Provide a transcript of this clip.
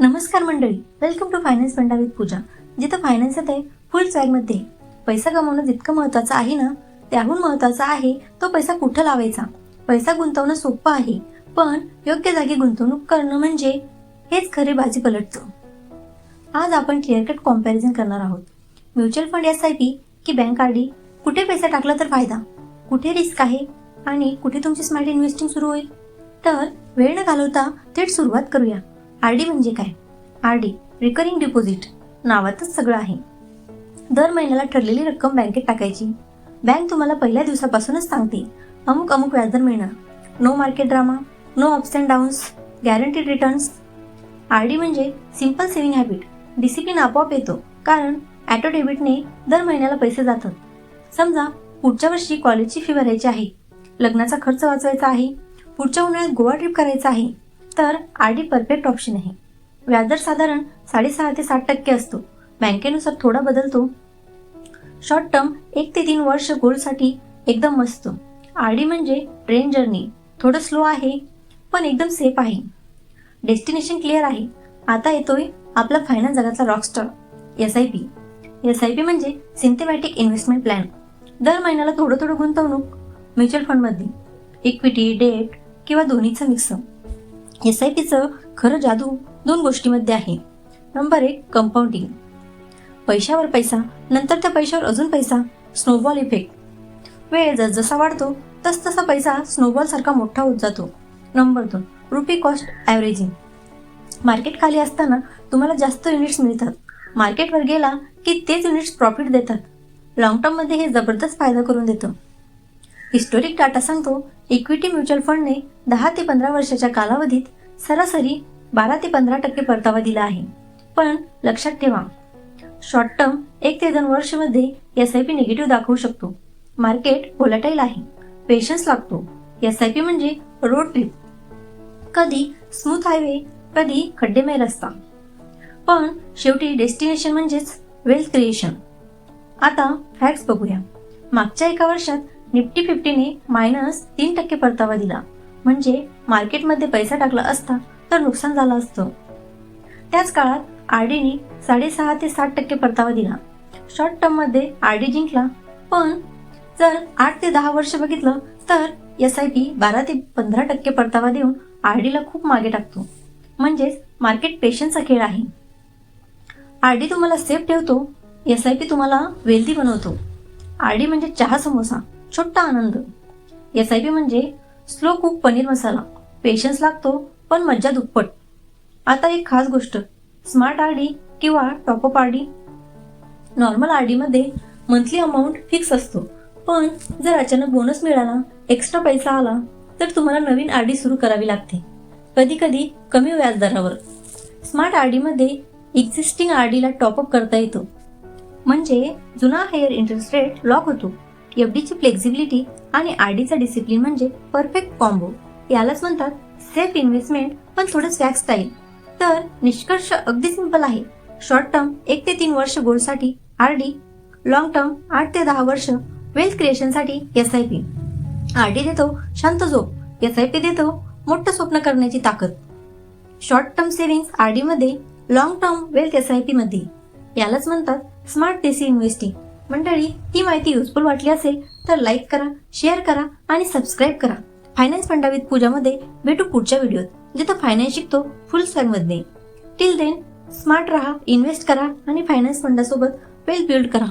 नमस्कार मंडळी. Welcome to finance funda with Pooja जिथं फायनान्स आहे फुलमध्ये पैसा कमवणं जितकं महत्त्वाचं आहे ना त्याहून महत्त्वाचा आहे तो पैसा कुठं लावायचा? पैसा गुंतवणं सोपं आहे पण योग्य जागी गुंतवणूक करणं म्हणजे हेच खरे बाजी पलटतं. आज आपण क्लिअर कट कॉम्पॅरिझन करणार आहोत. Mutual fund S I P की बँक आर डी कुठे पैसा टाकला तर फायदा? कुठे रिस्क आहे? आणि कुठे तुमची स्मार्ट इन्व्हेस्टिंग सुरू होईल? तर वेळ न घालवता थेट सुरुवात करूया. आर डी म्हणजे काय? आर डी रिकरिंग डिपॉझिट नावातच सगळं आहे. दर महिन्याला ठरलेली रक्कम बँकेत टाकायची. बँक तुम्हाला पहिल्या दिवसापासूनच सांगते अमुक अमुक व्याजदर मिळणार. No market drama no ups and downs guaranteed returns R D म्हणजे सिंपल सेव्हिंग हॅबिट डिसिप्लिन आपोआप येतो कारण ॲटो डेबिटने दर महिन्याला पैसे जातात. समजा पुढच्या वर्षी कॉलेजची फी भरायची आहे. लग्नाचा खर्च वाचवायचा आहे. पुढच्या उन्हाळ्यात गोवा ट्रिप करायचा आहे. तर आर डी परफेक्ट ऑप्शन आहे. व्याजदर साधारण साडेसहा ते सात टक्के असतो. बँकेनुसार थोडा बदलतो. शॉर्ट टर्म एक ते तीन वर्ष गोल्डसाठी एकदम मस्त. आर डी म्हणजे ट्रेन जर्नी थोडं स्लो आहे पण एकदम सेफ आहे. डेस्टिनेशन क्लिअर आहे. आता येतोय आपला फायनान्स जगातला rockstar S I P S I P म्हणजे सिंथेमॅटिक इन्व्हेस्टमेंट प्लॅन दर महिन्याला थोडं थोडं गुंतवणूक म्युच्युअल फंडमध्ये इक्विटी डेट किंवा दोन्हीचं मिक्स एस आय पीचं खरं जादू दोन गोष्टीमध्ये आहे. नंबर एक कंपाऊंडिंग पैशावर पैसा नंतर त्या पैशावर अजून पैसा स्नोबॉल इफेक्ट वेळ जसजसा वाढतो तसतसा पैसा स्नोबॉलसारखा मोठा होत जातो. नंबर दोन रुपी कॉस्ट ॲव्हरेजिंग मार्केट खाली असताना तुम्हाला जास्त युनिट्स मिळतात. मार्केटवर गेला की तेच युनिट्स प्रॉफिट देतात. लॉंग टर्ममध्ये हे जबरदस्त फायदा करून देतं. हिस्टोरिक डाटा सांगतो इक्विटी म्युच्युअल फंडने दहा ते पंधरा वर्षाच्या कालावधीत सरासरी बारा ते पंधरा टक्के परतावा दिला आहे. पण लक्षात ठेवा शॉर्ट टर्म एक ते दोन वर्षमध्ये एस आय पी निगेटिव्ह दाखवू शकतो. मार्केट व्होलाटाईल आहे. पेशन्स लागतो. एस आय पी म्हणजे रोड ट्रिप कधी स्मूथ हायवे कधी खड्डेमय रस्ता. पण शेवटी डेस्टिनेशन म्हणजेच वेल्थ क्रिएशन आता फॅक्ट्स बघूया. मागच्या एका वर्षात निफ्टी फिफ्टीने मायनस तीन टक्के परतावा दिला. म्हणजे मार्केटमध्ये पैसा टाकला असता तर नुकसान झालं असतं. त्याच काळात आर डीने साडेसहा ते सात टक्के परतावा दिला. शॉर्ट टर्ममध्ये आर डी जिंकला पण जर आठ ते दहा वर्ष बघितलं तर एस आय पी बारा ते पंधरा टक्के परतावा देऊन आर डीला खूप मागे टाकतो. म्हणजेच मार्केट पेशन्सचा खेळ आहे. आर डी तुम्हाला सेफ ठेवतो एस आय पी तुम्हाला वेल्दी बनवतो. आर डी म्हणजे चहा समोसा. छोटा आनंद. एस आय पी म्हणजे slow cook paneer masala. Patience लागतो पण मज्जा दुप्पट. आता एक खास गोष्ट. स्मार्ट आर डी किंवा top up R D normal R डीमध्ये मंथली अमाऊंट फिक्स असतो. पण जर अचानक बोनस मिळाला एक्स्ट्रा पैसा आला तर तुम्हाला नवीन आर डी सुरू करावी लागते. कधी कधी कमी व्याजदरावर. स्मार्ट आर डीमध्ये एक्झिस्टिंग आर डीला टॉपअप करता येतो. म्हणजे जुना हायर इंटरेस्ट रेट लॉक होतो. एफ डीची फ्लेक्झिबिलिटी आणि आर डीचा डिसिप्लिन म्हणजे परफेक्ट कॉम्बो यालाच म्हणतात सेफ इन्व्हेस्टमेंट पण थोडं स्वॅग स्टाईल तर निष्कर्ष अगदी सिंपल आहे. शॉर्ट टर्म एक ते तीन वर्ष गोल्डसाठी आर डी लॉंग टर्म आठ ते दहा वर्ष wealth क्रिएशनसाठी S I P R D देतो शांत झोप. एस आय पी देतो मोठं स्वप्न करण्याची ताकद. शॉर्ट टर्म सेव्हिंग्स आर डीमध्ये long term wealth S I पीमध्ये यालाच म्हणतात स्मार्ट देसी इन्व्हेस्टिंग मंडळी ही माहिती युजफुल वाटली असेल तर लाईक करा शेअर करा आणि सबस्क्राईब करा. फायनान्स फंडावित पूजामध्ये भेटू पुढच्या व्हिडिओत जिथं फायनान्स शिकतो फुलमध्ये टिल देन स्मार्ट राहा इन्व्हेस्ट करा आणि फायनान्स फंडासोबत वेल बिल्ड करा.